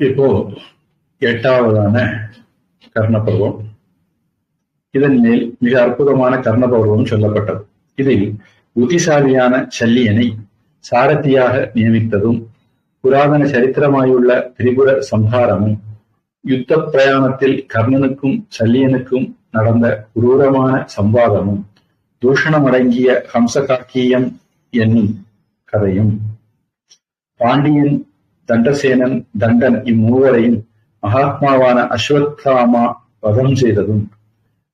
இப்போ எட்டாவதான கர்ணபர்வம் இதன் மேல் மிக அற்புதமான கர்ணபர்வம் சொல்லப்பட்டது. இதில் புத்திசாலியான சல்லியனை சாரதியாக நியமித்ததும் புராதன சரித்திரமாயுள்ள திரிபுர சம்ஹாரமும் யுத்த பிரயாணத்தில் கர்ணனுக்கும் சல்லியனுக்கும் நடந்த குரூரமான சம்வாதமும் தூஷணமடங்கிய ஹம்சகாக்கியம் என்னும் கதையும் பாண்டியன் தண்டசேனன் தண்டன் இம்மூவரையும் மகாத்மாவான அஸ்வத்தாமா வதம் செய்ததும்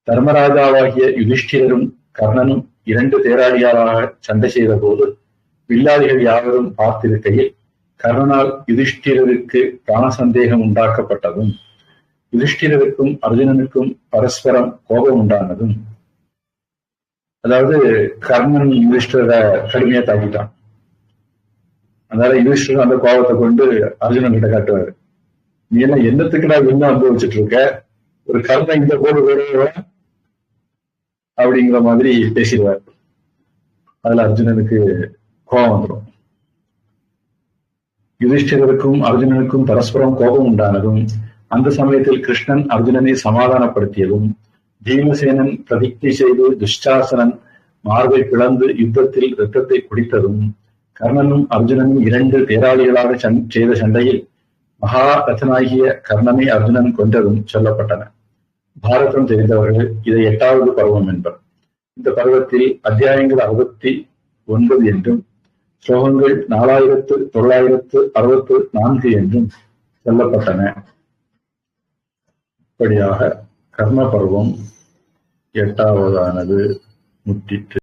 தர்மராஜாவாகிய யுதிஷ்டிரரும் கர்ணனும் இரண்டு தேராளியாராக சண்டை செய்த போது வில்லாதிகள் யாவரும் பார்த்திருக்கையில் கர்ணனால் யுதிஷ்டிரருக்கு பிராண சந்தேகம் உண்டாக்கப்பட்டதும் யுதிஷ்டிரருக்கும் அர்ஜுனனுக்கும் பரஸ்பரம் கோபம் உண்டானதும். அதாவது கர்ணன் யுதிஷ்டரை கடுமையா தாக்கிட்டான். அதனால யுதிஷ்டர் அந்த கோபத்தை கொண்டு அர்ஜுனன் கிட்ட காட்டுவாரு. நீ என்ன என்னத்துக்குடா விண்ணா அனுபவிச்சுட்டு இருக்க? ஒரு கருத இந்த போடு போடுவ அப்படிங்கிற மாதிரி பேசிடுவார். அதுல அர்ஜுனனுக்கு கோபம் வந்துடும் யுதிஷ்டிரருக்கும் அர்ஜுனனுக்கும் பரஸ்பரம் கோபம் உண்டானதும் அந்த சமயத்தில் கிருஷ்ணன் அர்ஜுனனை சமாதானப்படுத்தியதும் பீமசேனன் பிரதிஜை செய்து துஷ்டாசனன் மார்பை பிளந்து யுத்தத்தில் ரத்தத்தை குடித்ததும் கர்ணனும் அர்ஜுனனும் இரண்டு பேராளிகளாக செய்த சண்டையில் மகாரதனாகிய கர்ணனை அர்ஜுனன் கொன்றதும் சொல்லப்பட்டன. பாரதம் தெரிந்தவர்கள் இதை எட்டாவது பருவம் என்பர். இந்த பருவத்தில் அத்தியாயங்கள் அறுபத்தி ஒன்பது என்றும் ஸ்லோகங்கள் நாலாயிரத்து தொள்ளாயிரத்து அறுபத்து நான்கு என்றும் சொல்லப்பட்டன. இப்படியாக கர்ம பருவம் எட்டாவதானது முற்றிற்று.